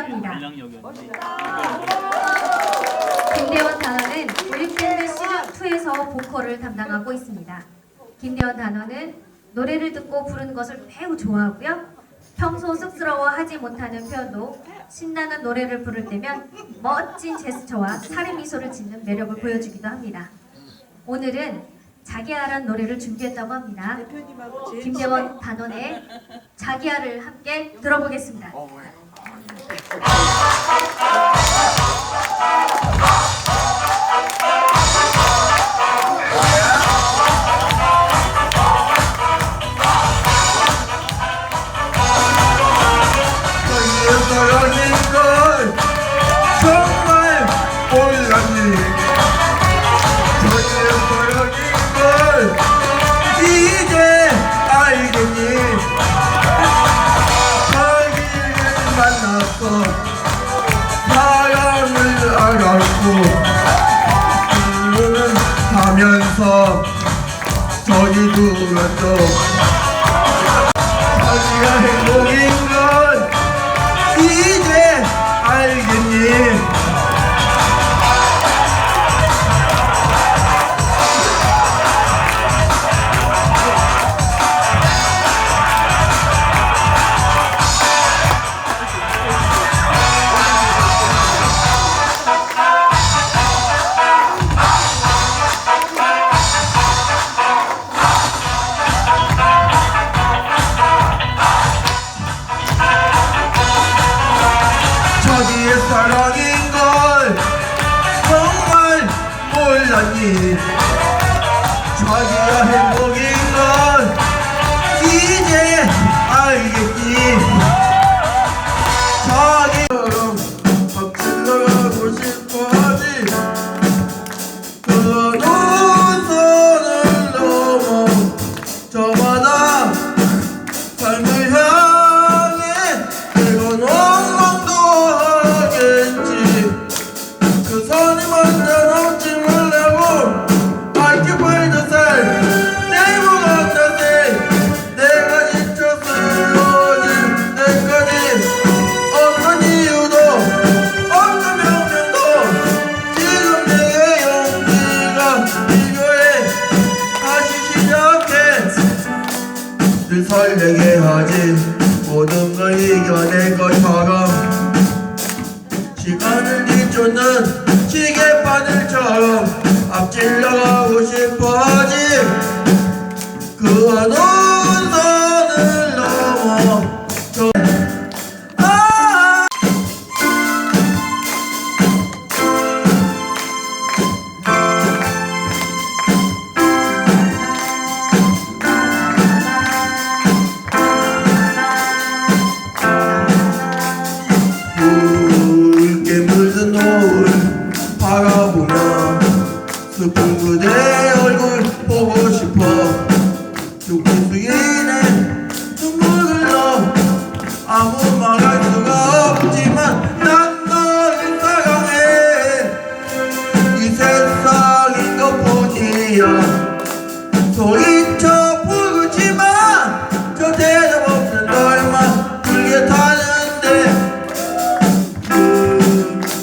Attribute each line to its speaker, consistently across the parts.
Speaker 1: 함께합니다. 김대원 단원은 올림픽밴드 시즌2에서 보컬을 담당하고 있습니다. 김대원 단원은 노래를 듣고 부르는 것을 매우 좋아하고요. 평소 쑥스러워하지 못하는 표현도 신나는 노래를 부를 때면 멋진 제스처와 살의 미소를 짓는 매력을 보여주기도 합니다. 오늘은 자기야란 노래를 준비했다고 합니다. 김대원 단원의 자기야를 함께 들어보겠습니다.
Speaker 2: Thank you. 하면서 저기 들었죠 자기가 행복인 몰랐니 자기 설레게 하지 모든 걸 이겨낼 것처럼. 시간을 뒤쫓는 시계바늘처럼 앞질러 이야. 소리쳐 부르지만 저 대답 없는 너만 불게 타는데.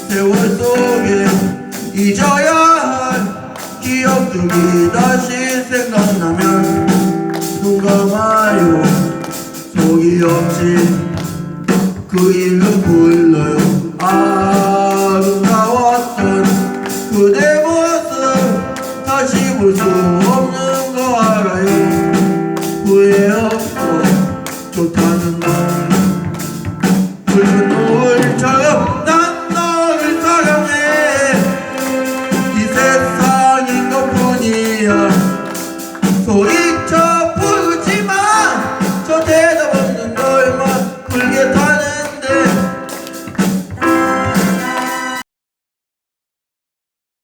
Speaker 2: 세월 속에 잊어야 할 기억들이 다시 생각나면 누가 말요 속이 없지.